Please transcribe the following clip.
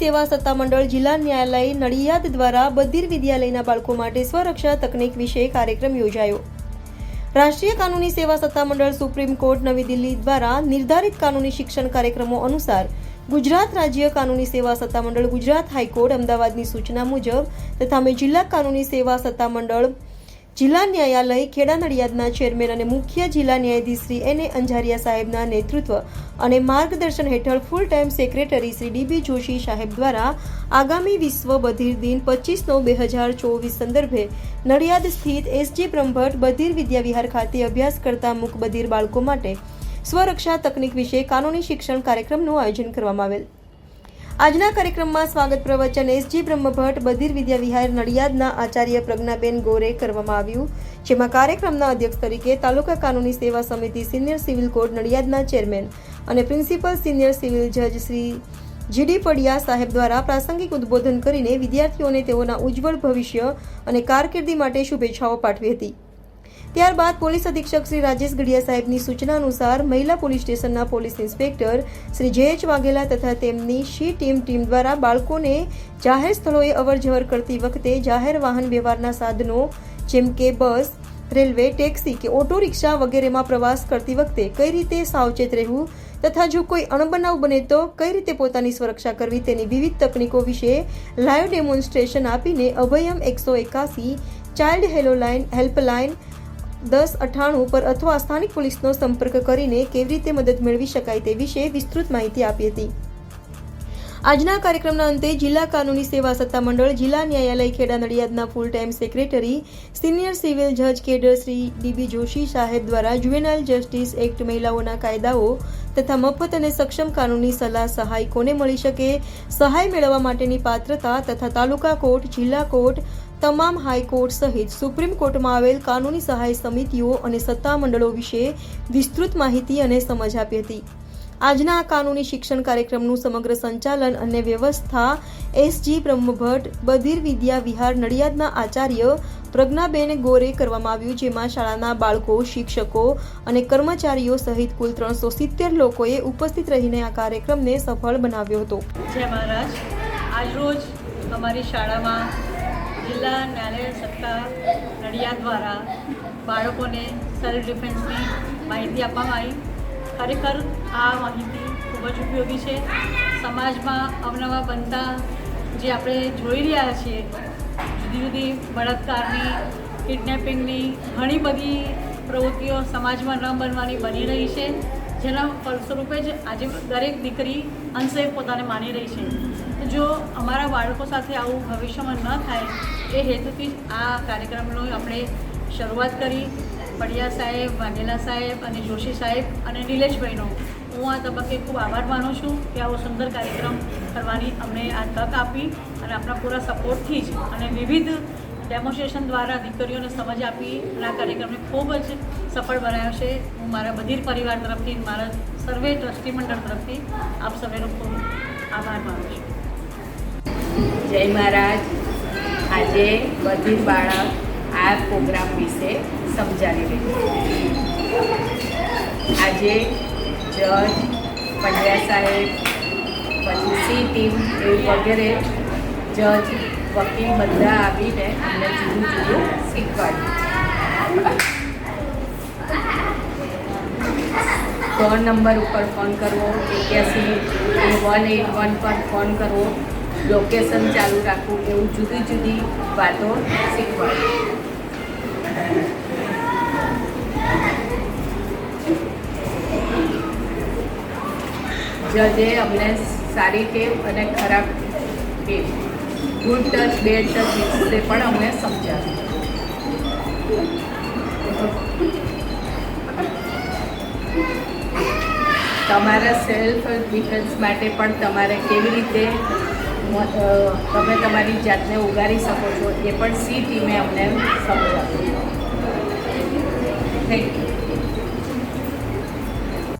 સેવા સત્તામંડળ જિલ્લા ન્યાયાલય નડિયાદ દ્વારા બધિર વિદ્યાલયના બાળકો માટે સ્વરક્ષા તકનીક વિશે કાર્યક્રમ યોજાયો. રાષ્ટ્રીય કાનૂની સેવા સત્તામંડળ સુપ્રીમ કોર્ટ નવી દિલ્હી દ્વારા નિર્ધારિત કાનૂની શિક્ષણ કાર્યક્રમો અનુસાર ગુજરાત રાજ્ય કાનૂની સેવા સત્તામંડળ ગુજરાત હાઈકોર્ટ અમદાવાદની સૂચના મુજબ તથા જિલ્લા કાનૂની સેવા સત્તામંડળ જિલ્લા ન્યાયાલય ખેડા નડિયાદના ચેરમેન અને મુખ્ય જિલ્લા ન્યાયાધીશ શ્રી એન અંજારિયા સાહેબના નેતૃત્વ અને માર્ગદર્શન હેઠળ full time secretary Shri DB Joshi saheb દ્વારા આગામી વિશ્વ બધિર દિન પચીસ નવ બે હજાર ચોવીસ સંદર્ભે નડિયાદ સ્થિત એસજી બ્રહ્મભટ્ટ બધિર વિદ્યાવિહાર ખાતે અભ્યાસ કરતા મૂક બધિર બાળકો માટે સ્વરક્ષા તકનીક વિશે કાનૂની શિક્ષણ કાર્યક્રમનું આયોજન કરવામાં આવેલ. આજના કાર્યક્રમમાં સ્વાગત પ્રવચન એસજી બ્રહ્મભટ્ટ, બધિર વિદ્યાવિહાર નડિયાદના આચાર્ય પ્રજ્ઞાબેન ગોરે કરવામાં આવ્યું, જેમાં કાર્યક્રમના અધ્યક્ષ તરીકે તાલુકા કાનૂની સેવા સમિતિ સિનિયર સિવિલ કોર્ટ નડિયાદના ચેરમેન અને પ્રિન્સિપલ સિનિયર સિવિલ જજ શ્રી જીડી પડિયા સાહેબ દ્વારા પ્રાસંગિક ઉદ્બોધન કરીને વિદ્યાર્થીઓને તેઓના ઉજ્જવળ ભવિષ્ય અને કારકિર્દી માટે શુભેચ્છાઓ પાઠવી હતી. ત્યારબાદ પોલીસ અધિક્ષક શ્રી રાજેશ ગઢિયા સાહેબની સૂચના અનુસાર મહિલા પોલીસ સ્ટેશનના પોલીસ ઇન્સ્પેક્ટર શ્રી જે વાઘેલા તથા તેમની શી ટીમ ટીમ દ્વારા બાળકોને જાહેર સ્થળોએ અવરજવર કરતી વખતે જાહેર વાહન વ્યવહારના સાધનો, જેમ કે બસ, રેલવે, ટેક્સી કે ઓટો રિક્ષા વગેરેમાં પ્રવાસ કરતી વખતે કઈ રીતે સાવચેત રહેવું તથા જો કોઈ અણબનાવ બને તો કઈ રીતે પોતાની સુરક્ષા કરવી તેની વિવિધ તકનીકો વિશે લાઈવ ડેમોન્સ્ટ્રેશન આપીને અભયમ એકસો એકાસી, ચાઇલ્ડ હેલોલાઇન, હેલ્પલાઇન દસ અઠાણું પર અથવા સ્થાનિક પોલીસનો સંપર્ક કરીને કેવી રીતે મદદ મેળવી શકાય તે વિશે વિસ્તૃત માહિતી આપી હતી. આજના કાર્યક્રમના અંતે જિલ્લા કાનૂની સેવા સત્તામંડળ જિલ્લા ન્યાયાલય Kheda નડિયાદના full time secretary, senior civil જજ કેડર શ્રી ડીબી જોશી સાહેબ દ્વારા જુવેનાઇલ જસ્ટિસ એક્ટ મહિલાઓના કાયદાઓ તથા મફત અને સક્ષમ કાનૂની સલાહ સહાય કોને મળી શકે, સહાય મેળવવા માટેની પાત્રતા તથા તાલુકા કોર્ટ, જિલ્લા કોર્ટ તમામ હાઈકોર્ટ સહિત સુપ્રીમ કોર્ટમાં આવેલ કાનૂની સહાય સમિતિઓ અને સત્તામંડળો વિશે વિસ્તૃત માહિતી અને સમજ આપી હતી. આજના આ કાનૂની શિક્ષણ કાર્યક્રમનું સમગ્ર સંચાલન અને વ્યવસ્થા એસજી બ્રહ્મભટ્ટ, બધિર વિદ્યા વિહાર નડિયાદના આચાર્ય પ્રજ્ઞાબેન ગોરે કરવામાં આવ્યું, જેમાં શાળાના બાળકો, શિક્ષકો અને કર્મચારીઓ સહિત કુલ ત્રણસો સિત્તેર લોકોએ ઉપસ્થિત રહીને આ કાર્યક્રમને સફળ બનાવ્યો હતો. જય મહારાજ. આજરોજ અમારી શાળામાં જિલ્લા ન્યાયાલય સત્તા નડિયાદ દ્વારા બાળકોને સેલ્ફ ડિફેન્સની માહિતી આપવામાં આવી. ખરેખર આ માહિતી ખૂબ જ ઉપયોગી છે. સમાજમાં અવનવા બનતા જે આપણે જોઈ રહ્યા છીએ, જુદી જુદી બળાત્કારની કિડનેપિંગની ઘણી બધી પ્રવૃત્તિઓ સમાજમાં ન બનવાની બની રહી છે. જેના ફળસ્વરૂપે જ આજે દરેક દીકરી અંશે પોતાને માની રહી છે. જો અમારા બાળકો સાથે આવું ભવિષ્યમાં ન થાય, એ હેતુથી આ કાર્યક્રમનો આપણે શરૂઆત કરી. પડિયા સાહેબ, વાઘેલા સાહેબ અને જોશી સાહેબ અને નિલેશભાઈનો હું આ તબક્કે ખૂબ આભાર માનું છું કે આવો સુંદર કાર્યક્રમ કરવાની અમને આ તક આપી અને આપણા પૂરા સપોર્ટથી જ અને વિવિધ ડેમોન્સ્ટ્રેશન દ્વારા દીકરીઓને સમજ આપી અને આ કાર્યક્રમને ખૂબ જ સફળ બનાવ્યો છે. હું મારા બધીર પરિવાર તરફથી મારા સર્વે ટ્રસ્ટી મંડળ તરફથી આપ સર્વેનો ખૂબ આભાર માનું છું. જય મહારાજ. આજે બધી બાળક આ પ્રોગ્રામ વિશે સમજાવી રહ્યું આજે જજ, પંડ્યા સાહેબ, પછી સી ટીમ એવું વગેરે જજ, વકીલ બધા આવીને અમને જુદું જુદું શીખવાડ્યું. ફોન નંબર ઉપર ફોન કરવો, એક્યાસી વન એટ વન પર ફોન કરવો. લોકેશન ચાલુ રાખવું એવું જુદી જુદી વાતો શીખવાડી જજે અમને સારી ટેવ અને ખરાબ ટેવ. ગુડ ટચ બેડ ટચ તે પણ અમને સમજાવ્યું તમારા સેલ્ફ ડિફેન્સ માટે પણ તમારે કેવી રીતે તમે તમારી જાતને ઉગારી શકો છો. એ પણ સી ટીમે અમને સમજાવ્યું. Thank you